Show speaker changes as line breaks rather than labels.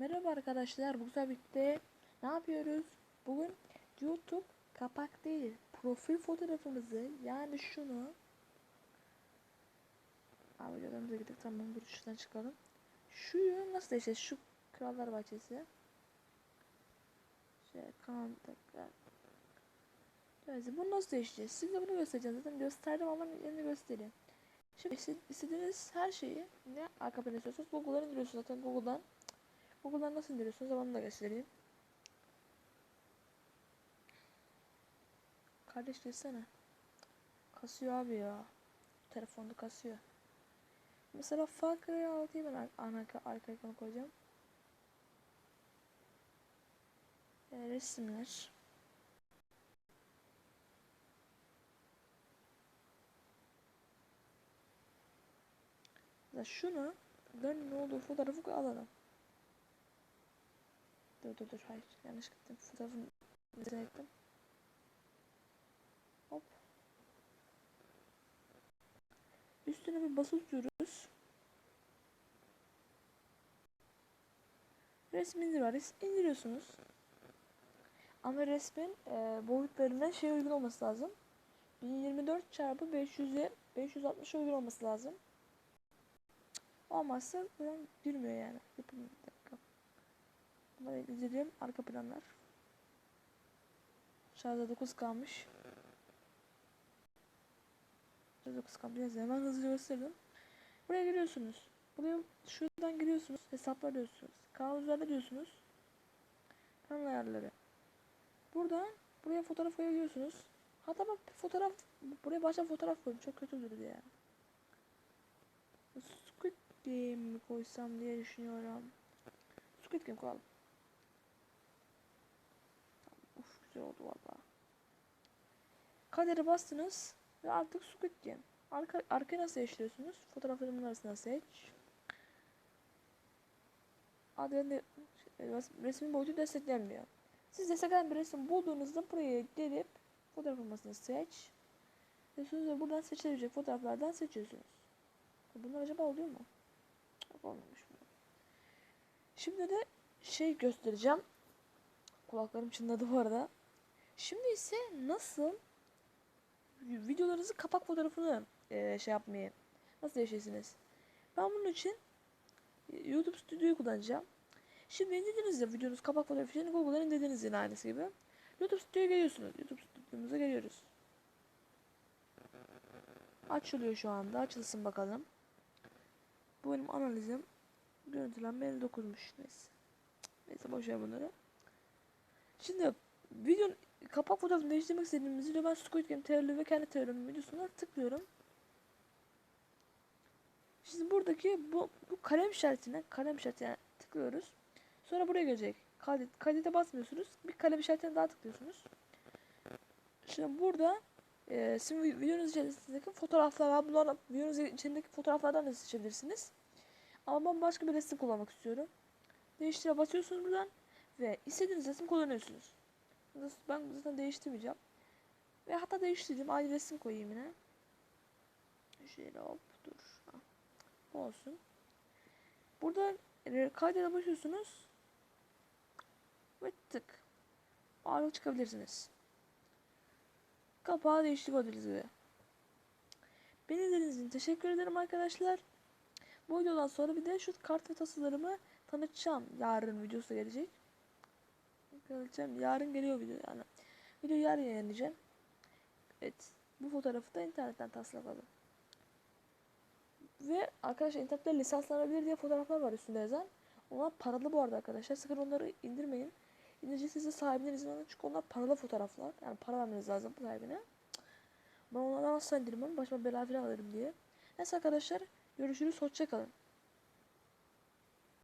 Merhaba arkadaşlar, bu birlikte ne yapıyoruz? Bugün YouTube kapak değil, profil fotoğrafımızı yani şunu Abi videolarımıza gittik tamam şuradan çıkalım. Şuyu nasıl değişeceğiz? Şu Krallar Bahçesi. Şey, kan tekrar. Neyse bunu nasıl değişeceğiz? Size bunu göstereceğim. Zaten gösterdim ama yeni göstereyim. Şimdi iste- istediğiniz her şeyi ne arka plan istiyorsanız Google'dan indiriyorsunuz. Zaten Google'dan Google'dan nasıl indiriyorsunuz onu da göstereyim. Kardeş girsene. Kasıyor abi ya. Telefonda kasıyor. Mesela Cry 6'yı ben ar- arka, ekranı koyacağım. Ee, resimler. Ya şunu ben ne olduğu fotoğrafı alalım. Dur dur dur hayır yanlış gittim. Fotoğrafın üzerine gittim. Hop. Üstüne bir basılı tutuyoruz. Resmi indir var. Res- indiriyorsunuz. Ama resmin e, boyutlarına şey uygun olması lazım. 1024 çarpı 500'e 560 uygun olması lazım. Olmazsa buradan girmiyor yani. Dakika. Bunları izleyelim. Arka planlar. Şarjda 9 kalmış. Şarjda 9 kalmış. Neyse hemen hızlıca gösterdim. Buraya giriyorsunuz. Buraya şuradan giriyorsunuz. Hesaplar diyorsunuz. Kanal üzerinde diyorsunuz. Kanal ayarları. Buradan buraya fotoğraf koyabiliyorsunuz. Hatta bak fotoğraf buraya başka fotoğraf koydum. Çok kötü durdu ya. Squid Game mi koysam diye düşünüyorum. Squid Game koyalım. Güzel oldu valla. Kadere bastınız ve artık Squid Game. Arka, arkayı nasıl değiştiriyorsunuz? Fotoğraflarımın arasından seç. Adını resmin boyutu desteklenmiyor. Siz destekleyen bir resim bulduğunuzda buraya gelip fotoğraf seç. Ve buradan seçilebilecek fotoğraflardan seçiyorsunuz. Bunlar acaba oluyor mu? Yok olmamış mı? Şimdi de şey göstereceğim. Kulaklarım çınladı bu arada. Şimdi ise nasıl videolarınızı kapak fotoğrafını eee, şey yapmayı nasıl değişirsiniz? Ben bunun için e, YouTube Studio'yu kullanacağım. Şimdi indirdiniz videonuz kapak fotoğrafını Google'dan indirdiniz yine aynısı gibi. YouTube Studio'ya geliyorsunuz. YouTube Studio'muza geliyoruz. Açılıyor şu anda. Açılsın bakalım. Bu benim analizim. Görüntülenme 59'muş. Neyse. Neyse boş ver bunları. Şimdi videonun kapak fotoğrafını değiştirmek istediğimiz video ben Squid Game teorili ve kendi teorimin videosuna tıklıyorum. Şimdi buradaki bu, bu kalem işaretine kalem işaretine tıklıyoruz. Sonra buraya gelecek. Kaydet, kaydete basmıyorsunuz. Bir kalem işaretine daha tıklıyorsunuz. Şimdi burada e, sizin vi- videonuz içerisindeki fotoğraflar var. Bunlarla videonuz içindeki fotoğraflardan da seçebilirsiniz. Ama ben başka bir resim kullanmak istiyorum. Değiştire basıyorsunuz buradan ve istediğiniz resim kullanıyorsunuz. Ben zaten değiştirmeyeceğim. Ve hatta değiştireceğim. Aynı resim koyayım yine. Şöyle hop dur. Ha, Bu olsun. Burada e, kaydede basıyorsunuz. Ve tık. Ağırlık çıkabilirsiniz. Kapağı değiştirebiliriz gibi. Beni izlediğiniz için teşekkür ederim arkadaşlar. Bu videodan sonra bir de şu kart ve tasarımı tanıtacağım. Yarın videosu gelecek. Tanıtacağım. Yarın geliyor video yani. Video yarın yayınlayacağım. Evet. Bu fotoğrafı da internetten taslakladım. Ve arkadaşlar internette lisanslanabilir diye fotoğraflar var üstünde yazan. Onlar paralı bu arada arkadaşlar. Sakın onları indirmeyin. İndirici size sahibinden izin alın. Çünkü onlar paralı fotoğraflar. Yani para vermeniz lazım sahibine. Ben onlardan asla indirmem. Başıma bela falan alırım diye. Neyse arkadaşlar. Görüşürüz. Hoşçakalın.